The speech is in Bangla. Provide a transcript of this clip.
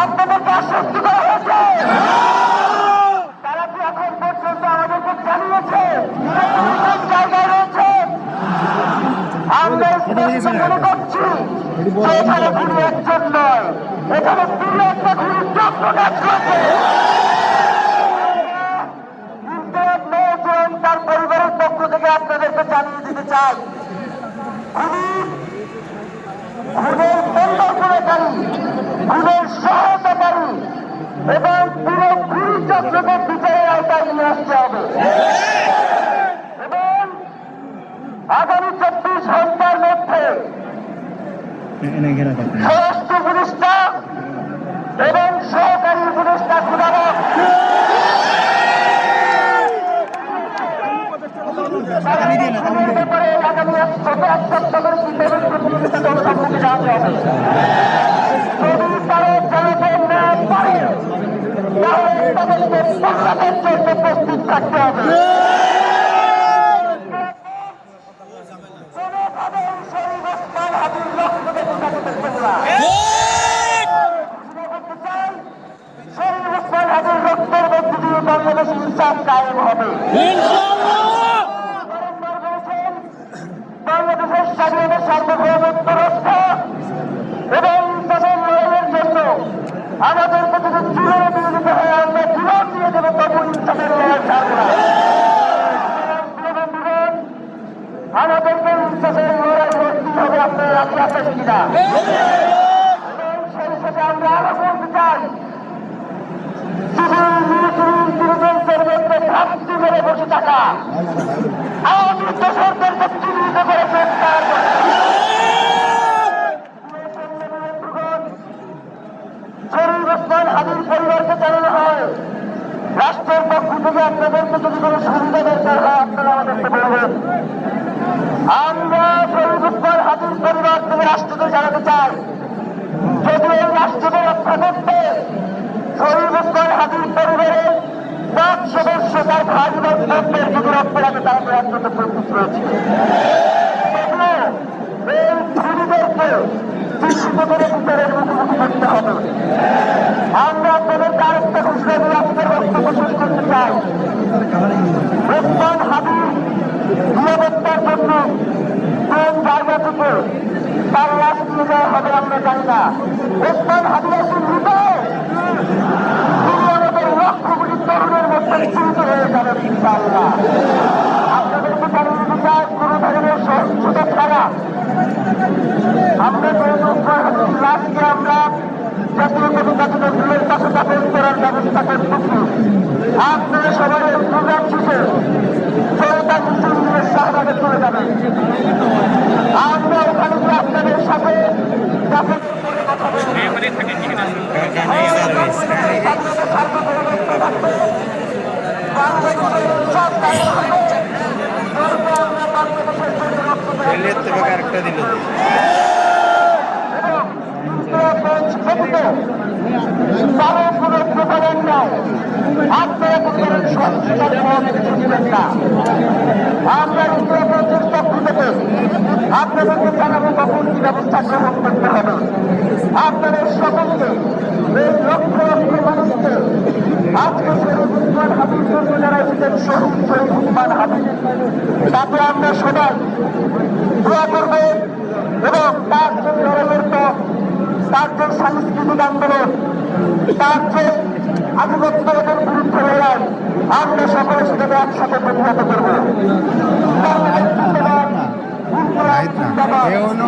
আপনাদেরকে আশ্বস্ত করা হয়েছে, তারা কি এখন পর্যন্ত আমাদেরকে জানিয়েছে? জায়গায় রয়েছে? আমরা মনে করছি এখানে কোনো একজন নয়, এখানে পুরো একটা ঘুরি চক্র করছে। তার পরিবারের পক্ষ থেকে আপনাদেরকে জানিয়ে দিতে চাই। খুনি খুনের পরিকল্পনাকারী খুনের সহায়তাকারী এবং পুরো ঘুরি চক্রকে বিচারের আওতায় নিয়ে আসতে হবে। এবং আগামী চব্বিশ ঘণ্টার মধ্যে স্বরাষ্ট্র উপদেষ্টা এবং সহকারী উপদেষ্টা ব্যাপারে আগামী এক এক সপ্তাহের ভিতরে প্রতিনিধিত্ব সম্মুখে জানাতে হবে যদি তারা জানাতে না পারে তাহলে তাদেরকে সংগ্রামের জন্য প্রস্তুত থাকতে হবে বাংলাদেশ ইনসাফ কায়েম এবং ইনসাফের লড়াইয়ের জন্য আমাদেরকে যদি জীবনে দিয়ে দিতে হয় আমরা জীবন দিয়ে দেবো তবু ইনসাফের লড়াই ছাড়বো না প্রিয় বন্ধুগণ, আমাদেরকে ইনসাফের লড়াই লড়তেই হবে আপনারা রাজি আছেন কিনা সেই সাথে আমরা আরও বলতে চাই ঘাটতি মেরে বসে থাকা আওয়ামী দোষরদেরকে চিহ্নিত করে রাষ্ট্রের পক্ষ থেকে আপনাদেরকে যদি কোনো সুবিধা দরকার হয় আপনারা আমাদেরকে বলবেন আমরা ওসমান হাবিব পরিবার থেকে রাষ্ট্রকে জানাতে চাই। যদি এই রাষ্ট্রকে রক্ষা করতে ওসমান হাবিব পরিবারের পাঁচ সদস্য তার ভাই বোনদের যদি রক্ত লাগে তারা প্রয়াসত প্রস্তুত রয়েছে। এই করতে হবে। আমরা আপনাদেরকে আরেকটা ঘোষণা দিয়ে আজকের বক্তব্য শেষ করতে চাই ওসমান হাবিব নিরাপত্তার জন্য কোন জায়গা থেকে লাশ নিয়ে যাওয়া হবে আমরা জানি না। ওসমান একটি মৃত আমাদের লক্ষ কোটি তরুণের মধ্যে চিন্তিত হয়ে যাবেন ইনশাআল্লাহ। আপনাদেরকে জানিয়ে দিতে চাই, কোনো ধরনের সহিংসতা ছাড়া আমরা কোনো লাশকে আমরা জাতীয় নজরুলের কাছে আপনারা সবাই প্রোগ্রাম শেষে জনতা চলে যাবেন আমরা ওখানে গিয়ে আপনাদের সাথে দাপন করে কথা বলব রেলের থেকে আরেকটা দিল কারও কোনো প্রকারের নাই আপনারা কোনো ধরনের সহিংসতার পথ বেছে নেবেন না আমরা উত্তরপ্রদেশের পক্ষ আপনাদেরকে জানাব কখন কি ব্যবস্থা গ্রহণ করতে হবে আপনাদের সকলকে এই লক্ষ লক্ষ মানুষকে আজকে শহীদ উসমান হাবিব জন্য যারা এসেছেন শহীদ শহীদ আমরা সবাই দোয়া করবে এবং তার যে পথ তার যে সাংস্কৃতিক আন্দোলন তার যে আধিপত্যবাদের বিরুদ্ধে লড়াই আমরা সকলে সেটাকে একসাথে প্রতিহত করব বাংলাদেশ জিন্দাবাদ, ইনকলাব জিন্দাবাদ। এ হলো